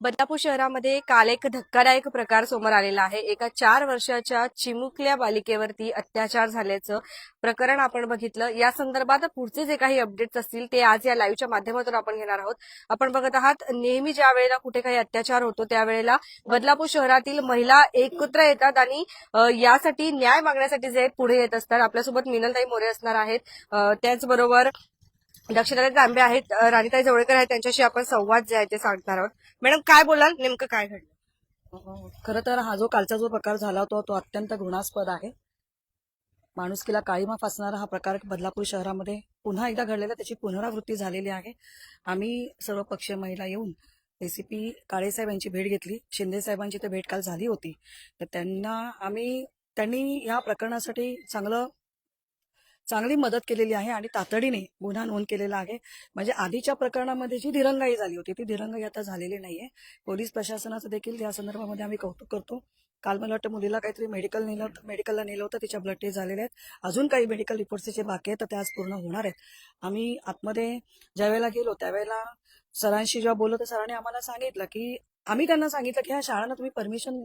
बदलापूर शहरामध्ये काल एक धक्कादायक प्रकार समोर आलेला आहे. एका चार वर्षाच्या चिमुकल्या बालिकेवरती अत्याचार झाल्याचं प्रकरण आपण बघितलं. या संदर्भात पुढचे जे काही अपडेट्स असतील ते आज या लाईव्हच्या माध्यमातून आपण घेणार आहोत. आपण बघत आहात नेहमी ज्या वेळेला कुठे काही अत्याचार होतो त्यावेळेला बदलापूर शहरातील महिला एकत्र येतात आणि यासाठी न्याय मागण्यासाठी जे पुढे येत असतात. आपल्यासोबत मिनलताई मोरे असणार आहेत. त्याचबरोबर दक्षताई तांबे आहेत राणीताई जवळकर आहेत त्यांच्याशी आपण संवाद जे आहे ते सांगणार आहोत. मॅडम काय बोलाल? नेमकं काय घडलं? खरं तर हा जो कालचा जो प्रकार झाला होता तो अत्यंत घृणास्पद आहे. माणुसकीला काळीमा फासणारा हा प्रकार बदलापूर शहरामध्ये पुन्हा एकदा घडलेला त्याची पुनरावृत्ती झालेली आहे. आम्ही सर्व पक्षीय महिला येऊन एसीपी काळेसाहेब यांची भेट घेतली. शिंदे साहेबांची तर भेट काल झाली होती. तर त्यांना आम्ही त्यांनी या प्रकरणासाठी चांगलं चांगली मदत केलेली आहे आणि तातडीने गुन्हा नोंद केलेला आहे. म्हणजे आधीच्या प्रकरणामध्ये जी दिरंगाई झाली होती ती दिरंगाई आता झालेली नाहीये. पोलीस प्रशासनाचं देखील या संदर्भामध्ये आम्ही कौतुक करतो. काल मला वाटतं मुलीला काहीतरी मेडिकल नेलं होतं मेडिकलला नेलं होतं तिच्या ब्लड टेस्ट झालेले आहेत. अजून काही मेडिकल रिपोर्ट्स तिचे बाकी आहेत तर ते आज पूर्ण होणार आहेत. आम्ही आतमध्ये ज्या वेळेला गेलो त्यावेळेला सरांशी जेव्हा बोललो तर सरांनी आम्हाला सांगितलं की आम्ही त्यांना सांगितलं की ह्या शाळांना तुम्ही परमिशन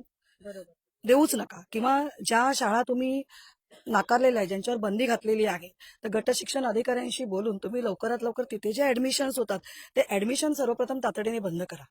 देऊच नका. किंवा ज्या शाळा तुम्ही नाकारलेल्या आहे ज्यांच्यावर बंदी घातलेली आहे. तर गट शिक्षण अधिकाऱ्यांशी बोलून तुम्ही लवकरात लवकर तिथे जे ऍडमिशन्स होतात ते ऍडमिशन सर्वप्रथम तातडीने बंद करा.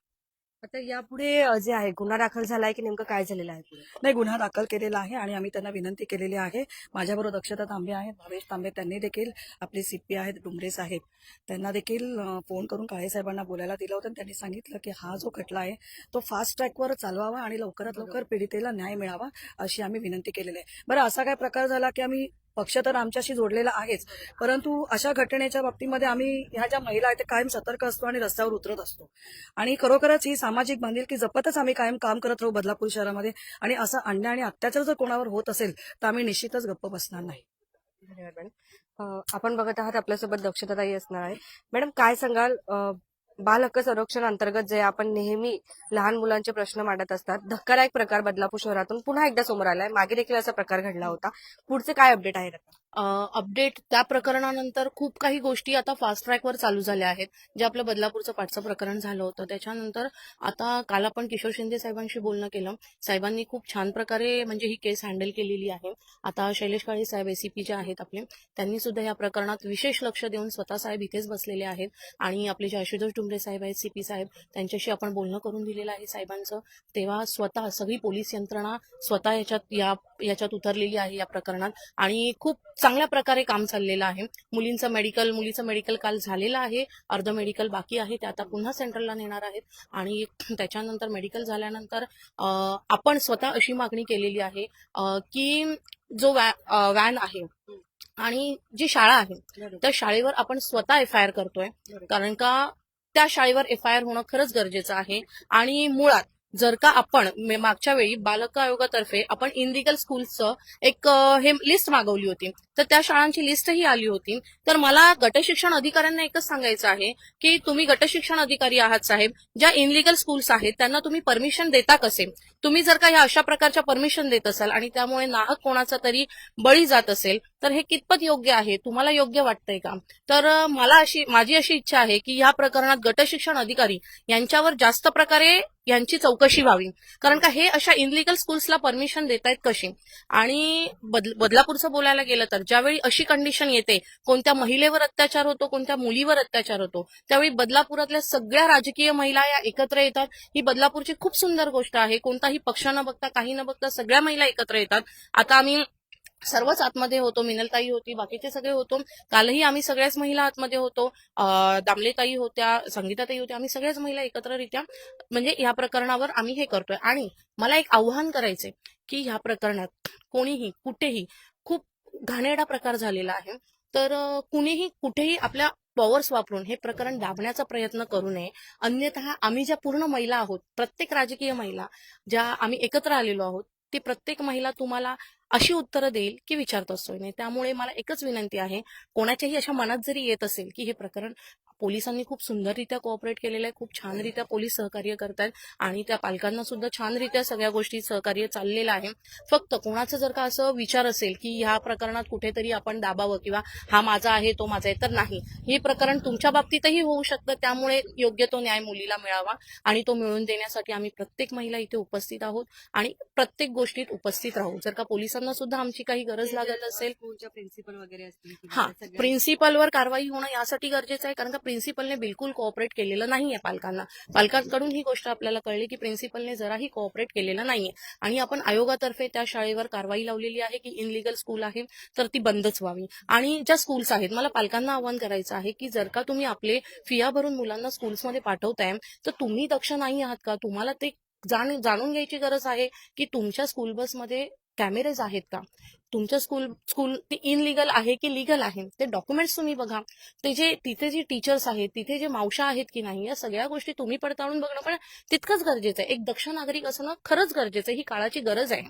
आता यापुढे जे आहे गुन्हा दाखल झालाय की नेमकं काय झालेलं आहे पुढे? नाही गुन्हा दाखल केलेला आहे आणि आम्ही त्यांना विनंती केलेली आहे. माझ्याबरोबर दक्षता तांबे आहेत भावेश तांबे त्यांनी देखील आपले सीपी आहेत डुमरे साहेब त्यांना देखील फोन करून काळे साहेबांना बोलायला दिलं होतं त्यांनी सांगितलं की हा जो खटला आहे तो फास्ट ट्रॅकवर चालवावा आणि लवकरात लवकर पीडितेला न्याय मिळावा अशी आम्ही विनंती केलेली आहे. बरं असा काय प्रकार झाला की आम्ही पक्ष तर आमच्याशी जोडलेला आहेच. परंतु अशा घटनेच्या बाबतीमध्ये आम्ही ह्या ज्या महिला आहेत त्या कायम सतर्क असतो आणि रस्त्यावर उतरत असतो. आणि खरोखरच ही सामाजिक बांधिलकी जपतच आम्ही कायम काम करत राहू बदलापूर शहरामध्ये आणि असं अन्याय आणि अत्याचार जर कोणावर होत असेल तर आम्ही निश्चितच गप्प बसणार नाही. धन्यवाद मॅडम. आपण बघत आहात आपल्यासोबत दक्षताताई असणार आहे मॅडम काय सांगाल? बाल हक्क संरक्षण अंतर्गत जे आपण नेहमी लहान मुलांचे प्रश्न मांडत असतात धक्कादायक प्रकार बदलापूर शहरातून पुन्हा एकदा समोर आलाय मागे देखील असा प्रकार घडला होता पुढचे काय अपडेट आहेत आता? अपडेट त्या प्रकरणानंतर खूप काही गोष्टी आता फास्ट ट्रॅकवर चालू झाल्या आहेत. जे आपलं बदलापूरचं पाठचं प्रकरण झालं होतं. त्याच्यानंतर आता काल आपण किशोर शिंदे साहेबांशी बोलणं केलं. साहेबांनी खूप छान प्रकारे म्हणजे ही केस हँडल केलेली आहे. आता शैलेश काळे साहेब एसीपी जे आहेत आपले त्यांनी सुद्धा या प्रकरणात विशेष लक्ष देऊन स्वतः साहेब इथेच बसलेले आहेत. आणि आपले जे आशुतोष डुंबरे साहेब आहेत सीपी साहेब त्यांच्याशी आपण बोलणं करून दिलेलं आहे साहेबांचं. तेव्हा स्वतः सगळी पोलीस यंत्रणा स्वतः याच्यात या याच्यात उतरलेली आहे या प्रकरणात. आणि खूप चांगल्या प्रकारे काम चाललेलं आहे. मुलींचं मेडिकल मुलीचं मेडिकल काल झालेलं आहे. अर्ध मेडिकल बाकी आहे. ते आता पुन्हा सेंट्रलला नेणार आहेत. आणि त्याच्यानंतर मेडिकल झाल्यानंतर आपण स्वतः अशी मागणी केलेली आहे की जो व्हॅन आहे आणि जी शाळा आहे त्या शाळेवर आपण स्वतः एफ आय आर करतोय. कारण का त्या शाळेवर एफ आय आर होणं खरंच गरजेचं आहे. आणि मुळात जर का आपण मागच्या वेळी बालक आयोगातर्फे आपण इनलिगल स्कूलचं एक हे लिस्ट मागवली होती. तर त्या शाळांची लिस्टही आली होती. तर मला गटशिक्षण अधिकाऱ्यांना एकच सांगायचं आहे की तुम्ही गटशिक्षण अधिकारी आहात साहेब ज्या इनलिगल स्कूल्स आहेत त्यांना तुम्ही परमिशन देता कसे? तुम्ही जर का ह्या अशा प्रकारच्या परमिशन देत असाल आणि त्यामुळे नाहक कोणाचा तरी बळी जात असेल तर हे कितपत योग्य आहे? तुम्हाला योग्य वाटतंय का? तर मला अशी माझी अशी इच्छा आहे की ह्या प्रकरणात गटशिक्षण अधिकारी यांच्यावर जास्त प्रकारे यांची चौकशी व्हावी. कारण का हे अशा इनलिगल स्कूल्सला परमिशन देत आहेत कशी आणि बदलापूरचं बोलायला गेलं तर ज्यावेळी अशी कंडिशन येते कोणत्या महिलेवर अत्याचार होतो कोणत्या मुलीवर अत्याचार होतो त्यावेळी बदलापुरातल्या सगळ्या राजकीय महिला या एकत्र येतात. ही बदलापूरची खूप सुंदर गोष्ट आहे. कोणताही पक्ष न बघता काही न बघता सगळ्या महिला एकत्र येतात. आता आम्ही सर्वच आतमध्ये होतो मिनलताई होती बाकीचे सगळे होतो. कालही आम्ही सगळ्याच महिला आतमध्ये होतो. दामलेताई होत्या संगीताताई होत्या आम्ही सगळ्याच महिला एकत्ररित्या. म्हणजे या प्रकरणावर आम्ही हे करतोय. आणि मला एक आव्हान करायचंय की ह्या प्रकरणात कोणीही कुठेही घाणेरडा प्रकार झालेला आहे. तर कुणीही कुठेही आपल्या पॉवर्स वापरून हे प्रकरण दाबण्याचा प्रयत्न करू नये. अन्यथा आम्ही ज्या पूर्ण महिला आहोत प्रत्येक राजकीय महिला ज्या आम्ही एकत्र आलेलो आहोत ती प्रत्येक महिला तुम्हाला अशी उत्तरं देईल की विचारत असतोय. नाही त्यामुळे मला एकच विनंती आहे कोणाच्याही अशा मनात जरी येत असेल की हे प्रकरण पोलिसांनी खूप सुंदररित्या कोऑपरेट केलेलं आहे खूप छानरित्या पोलीस सहकार्य करतायत आणि त्या पालकांना सुद्धा छानरित्या सगळ्या गोष्टी सहकार्य चाललेलं आहे. फक्त कोणाचं जर का असं विचार असेल की ह्या प्रकरणात कुठेतरी आपण दाबावं किंवा हा माझा आहे तो माझा आहे तर नाही. हे प्रकरण तुमच्या बाबतीतही होऊ शकतं त्यामुळे योग्य तो न्याय मुलीला मिळावा आणि तो मिळवून देण्यासाठी आम्ही प्रत्येक महिला इथे उपस्थित आहोत आणि प्रत्येक गोष्टीत उपस्थित राहू. जर का पोलिसांना सुद्धा आमची काही गरज लागत असेल प्रिन्सिपल वगैरे हा प्रिन्सिपलवर कारवाई होणं यासाठी गरजेचं आहे कारण का प्रिन्सिपलने बिलकुल कोऑपरेट केलेलं नाहीये पालकांना. पालकांकडून ही गोष्ट आपल्याला कळली की प्रिन्सिपलने जराही कोऑपरेट केलेलं नाहीये. आणि आपण आयोगातर्फे त्या शाळेवर कारवाई लावलेली आहे की इनलिगल स्कूल आहे तर ती बंदच व्हावी. आणि ज्या स्कूल्स आहेत मला पालकांना आवाहन करायचं आहे की जर का तुम्ही आपले फिया भरून मुलांना स्कूल्समध्ये पाठवताय तर तुम्ही दक्ष नाही आहात का? तुम्हाला ते जाण जाणून घ्यायची गरज आहे की तुमच्या स्कूल बसमध्ये कॅमेरेज आहेत का? तुमच्या स्कूल स्कूल ते इनलिगल आहे की लिगल आहे ते डॉक्युमेंट्स तुम्ही बघा. ते जे तिथे जे टीचर्स आहेत तिथे जे मावशा आहेत की नाही या सगळ्या गोष्टी तुम्ही पडताळून बघणं पण तितकंच गरजेचं आहे. एक दक्ष नागरिक असणं खरंच गरजेचं आहे ही काळाची गरज आहे.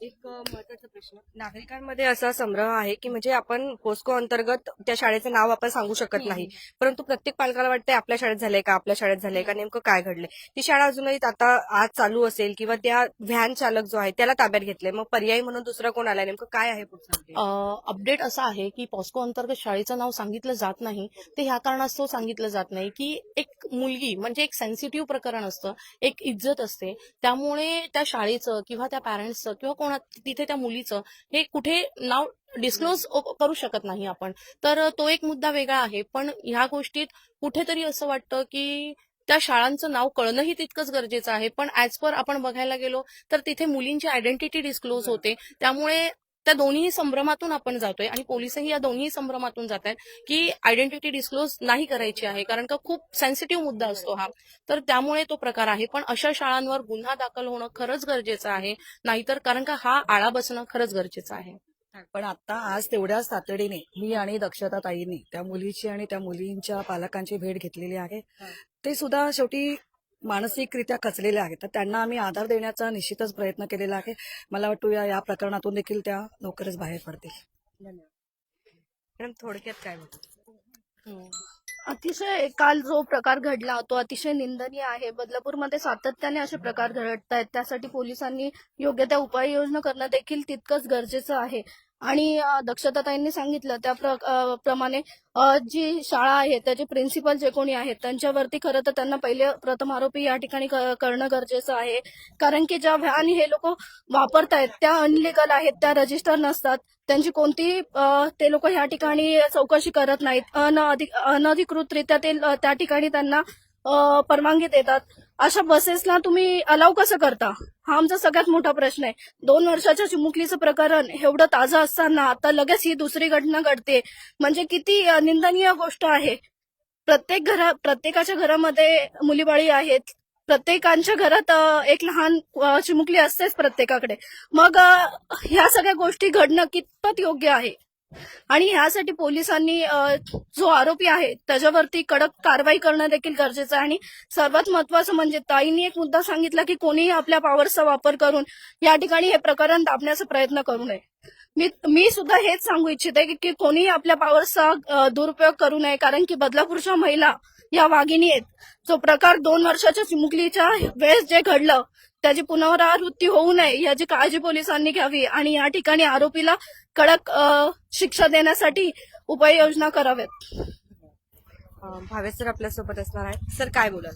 एक महत्त्वाचा प्रश्न. नागरिकांमध्ये असा संग्रह आहे की म्हणजे आपण पोस्को अंतर्गत त्या शाळेचं नाव आपण सांगू शकत नाही. परंतु प्रत्येक पालकाला वाटतंय आपल्या शाळेत झालंय का आपल्या शाळेत झालंय का नेमकं काय घडलंय? ती शाळा अजूनही आता आज चालू असेल किंवा त्या व्हॅन चालक जो आहे त्याला ताब्यात घेतलंय. मग पर्यायी म्हणून दुसरा कोण आलाय? नेमकं काय आहे पुढचं? अपडेट? असं आहे की पॉस्को अंतर्गत शाळेचं नाव सांगितलं जात नाही. ते ह्या कारणास्तव सांगितलं जात नाही की एक मुलगी म्हणजे एक सेन्सिटिव्ह प्रकरण असतं एक इज्जत असते. त्यामुळे त्या शाळेचं किंवा त्या पॅरेंट्सचं किंवा कोणा तिथे त्या मुलीचं हे कुठे नाव डिस्क्लोज करू शकत नाही आपण. तर तो एक मुद्दा वेगळा आहे पण ह्या गोष्टीत कुठेतरी असं वाटतं की त्या शाळांचं नाव कळणंही तितकंच गरजेचं आहे. पण ऍज पर आपण बघायला गेलो तर तिथे मुलींची आयडेंटिटी डिस्क्लोज होते. त्यामुळे त्या दोन्ही संभ्रमातून आपण जातोय आणि पोलिसही या दोन्ही संभ्रमातून जात आहेत की आयडेंटिटी डिस्क्लोज नाही करायची आहे कारण का खूप सेन्सिटिव्ह मुद्दा असतो हा. तर त्यामुळे तो प्रकार आहे. पण अशा शाळांवर गुन्हा दाखल होणं खरंच गरजेचं आहे नाहीतर कारण का हा आळा बसणं खरंच गरजेचं आहे. पण आता आज तेवढ्याच तातडीने मी आणि दक्षता ताईंनी त्या मुलीची आणि त्या मुलींच्या पालकांची भेट घेतलेली आहे. ते सुद्धा शेवटी मानसिकरित्या खचलेले आहेत. तर त्यांना आम्ही आधार देण्याचा निश्चितच प्रयत्न केलेला आहे. मला वाटतं या या प्रकरणातून देखील त्या लवकरच बाहेर पडतील. मॅडम थोडक्यात काय म्हणतो अतिशय काल जो प्रकार घडला तो अतिशय निंदनीय आहे. बदलापूरमध्ये सातत्याने असे प्रकार घडत आहेत त्यासाठी पोलिसांनी योग्य त्या उपाययोजना करणं देखील तितकंच गरजेचं आहे. आणि दक्षताताईंनी सांगितलं त्या प्र- प्रमाणे जी शाळा आहे त्याचे प्रिन्सिपल जे कोणी आहेत त्यांच्यावरती खरं तर त्यांना पहिले प्रथम आरोपी या ठिकाणी करणं गरजेचं आहे. कारण की ज्या व्हॅन हे लोक वापरतायत त्या अनलिगल आहेत त्या रजिस्टर नसतात त्यांची कोणती ते लोक ह्या ठिकाणी चौकशी करत नाहीत. अनअधिक अनधिकृतरित्या ते त्या ठिकाणी त्यांना परवानगी देतात. अशा बसेसला तुम्ही अलाव कसं करता? हा आमचा सगळ्यात मोठा प्रश्न आहे. दोन वर्षाच्या चिमुकलीचं प्रकरण एवढं ताजं असताना आता लगेच ही दुसरी घटना घडते. म्हणजे किती निंदनीय गोष्ट आहे. प्रत्येक घरा प्रत्येकाच्या घरामध्ये मुलीबाळी आहेत. प्रत्येकांच्या घरात एक लहान चिमुकली असतेच प्रत्येकाकडे. मग ह्या सगळ्या गोष्टी घडणं कितपत योग्य आहे? आणि ह्यासाठी पोलिसांनी जो आरोपी आहे त्याच्यावरती कडक कारवाई करणं देखील गरजेचं आहे. आणि सर्वात महत्वाचं म्हणजे ताईंनी एक मुद्दा सांगितला की कोणीही आपल्या पॉवरचा वापर करून या ठिकाणी हे प्रकरण दाबण्याचा प्रयत्न करू नये. मी मी सुद्धा हेच सांगू इच्छिते की- की कोणीही आपल्या पॉवरचा दुरुपयोग करू नये. कारण की बदलापूरच्या महिला या वाघिणी आहेत. जो प्रकार दोन वर्षाच्या चिमुकलीच्या वेळेस जे घडलं त्याची पुनरावृत्ती होऊ नये याची काळजी पोलिसांनी घ्यावी. आणि या ठिकाणी आरोपीला कडक शिक्षा देण्यासाठी उपाययोजना कराव्यात. अ, भावेश सर आपल्यासोबत असणार आहे सर काय बोलाल?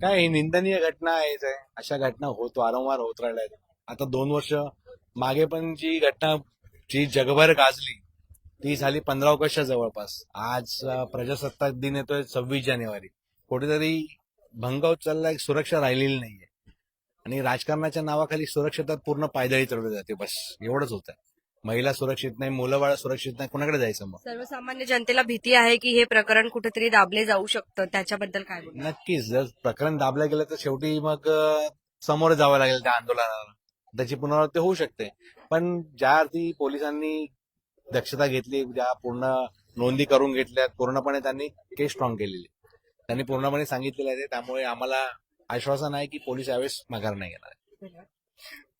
काय ही निंदनीय घटना आहेच आहे अशा घटना होत वारंवार होत राहिल्या आहेत. आता दोन वर्ष मागे पण जी घटना जी जगभर गाजली ती झाली पंधरा ऑगस्टच्या जवळपास. आज अं, प्रजासत्ताक दिन येतोय सव्वीस जानेवारी. कुठेतरी भंग होत चालला एक सुरक्षा राहिलेली नाहीये. आणि राजकारणाच्या नावाखाली सुरक्षितता पूर्ण पायदळी चढवली जाते बस. एवढंच होतं महिला सुरक्षित नाही मुलं बाळ सुरक्षित नाही कुणाकडे जायचं मग? सर्वसामान्य जनतेला भीती आहे की हे प्रकरण कुठेतरी दाबले जाऊ शकतं. त्याच्याबद्दल काय नक्कीच. जर प्रकरण दाबलं गेलं तर शेवटी मग अं, समोर जावं लागेल त्या आंदोलनाला. त्याची पुनरावृत्ती होऊ शकते. पण ज्या अर्थी पोलिसांनी दक्षता घेतली ज्या पूर्ण नोंदी करून घेतल्यात पूर्णपणे त्यांनी केस स्ट्रॉंग केलेली. त्यांनी पूर्णपणे सांगितलेलं आहे. त्यामुळे आम्हाला आश्वासन आहे की पोलीस यावेळेस माघार नाही घेणार. धन्यवाद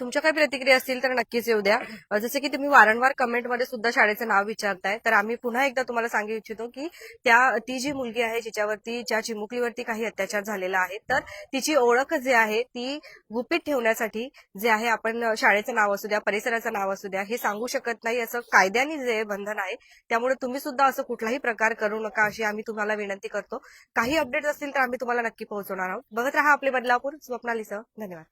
तुमच्या काही प्रतिक्रिया असतील तर नक्कीच येऊ द्या. जसं की तुम्ही वारंवार कमेंटमध्ये सुद्धा शाळेचं नाव विचारताय तर आम्ही पुन्हा एकदा तुम्हाला सांगू इच्छितो की त्या ती जी मुलगी आहे जिच्यावरती ज्या चिमुकलीवरती काही अत्याचार झालेला आहे तर तिची ओळख जे आहे ती गुपित ठेवण्यासाठी जे आहे आपण शाळेचं नाव असू द्या परिसराचं नाव असू द्या हे सांगू शकत नाही असं कायद्याने जे बंधन आहे त्यामुळे तुम्ही सुद्धा असं कुठलाही प्रकार करू नका अशी आम्ही तुम्हाला विनंती करतो. काही अपडेट्स असतील तर आम्ही तुम्हाला नक्की पोहोचवणार आहोत. बघत राहा आपले बदलापूर. स्वप्नालीसह धन्यवाद.